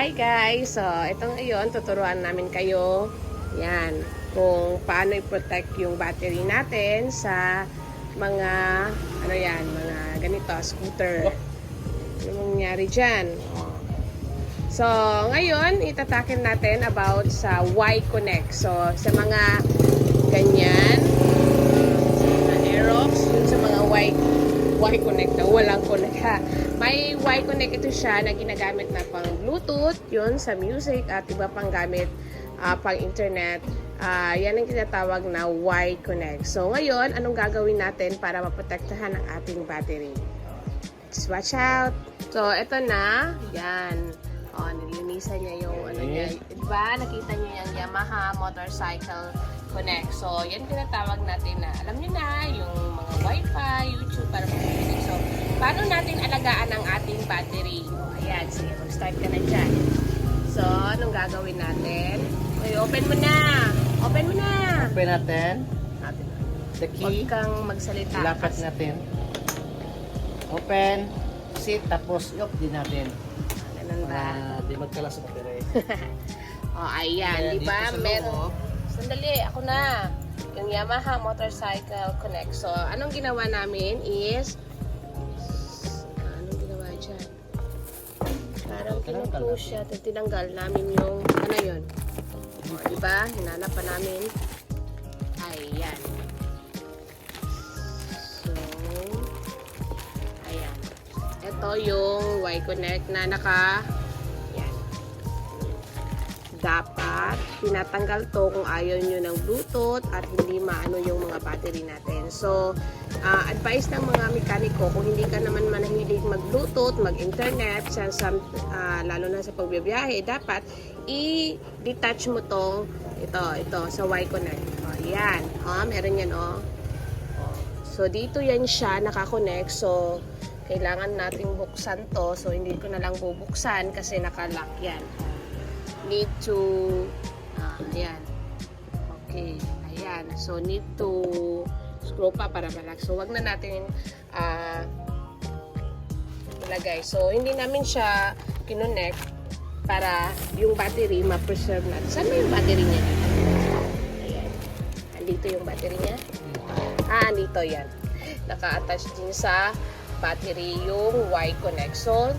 Hi guys! So, itong iyon, tuturuan namin kayo yan, kung paano i-protect yung battery natin sa mga, ano yan, mga ganito, scooter. Ano mangyari dyan? So, ngayon, itatakin natin about sa Y-Connect. So, sa mga ganyan, sa Aerox, yun sa mga Y Y-Connect na walang connect ha. May Y-Connect ito siya na ginagamit na pang Bluetooth, yun sa music at iba pang gamit ah, pang internet. Ah, yan ang tinatawag na Y-Connect. So ngayon, anong gagawin natin para maprotektahan ang ating battery? Just watch out. So ito na, yan. O, nilinisan niya yung ano niya. Diba? Nakita niyo yung Yamaha Motorcycle Connect. So, yan tinatawag natin na, alam niyo na, yung natin alagaan ang ating battery? O, ayan, sige, mag-start ka na dyan. So, anong gagawin natin? Okay, open mo na! Open mo na! Open natin. The Huwag key. kang magsalita. Lapat natin. Open. Sit. Tapos i-off din natin. Ganun ba? Para di magkalas sa battery. O, ayan, di ba? Meron. loob, Sandali, ako na. Yung Yamaha Motorcycle Connect. So, anong ginawa namin is, Parang pinupush siya. at Tinanggal namin yung, ano yun? O, diba? Hinanap pa namin. Ayan. So, ayan. Ito yung Y-Connect na naka, dapat tinatanggal to kung ayaw nyo ng Bluetooth at hindi maano yung mga battery natin. So, ah, advice ng mga mekaniko, kung hindi ka naman manahilig mag-Bluetooth, mag-internet, sa, sa, ah, lalo na sa pagbibiyahe, dapat i-detach mo tong ito, ito, sa Y-Connect. O, yan. O, meron yan, o. O. So, dito yan siya, nakakonect. So, kailangan nating buksan to. So, hindi ko na lang bubuksan kasi nakalock yan need to ah, ayan. Okay ayan. So need to screw pa para malak so wag na natin ah ilagay. So hindi namin siya kinonect para yung battery ma-preserve natin. Saan yung battery niya? Ayan. Andito yung battery niya? Ah andito yan. Naka-attach din sa battery yung Y-Connect so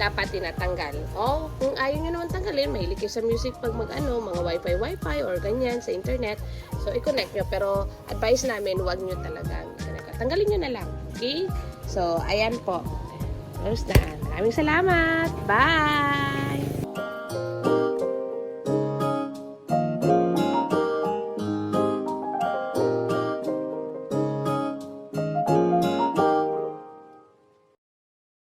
dapat tinatanggal. O, kung ayaw nyo naman tanggalin, mahilig kayo sa music pag mag-ano, mga wifi, wifi, or ganyan, sa internet. So, i-connect nyo. Pero, advice namin, huwag nyo i-connect. Tanggalin nyo na lang. Okay? So, ayan po. Close na. Maraming salamat. Bye!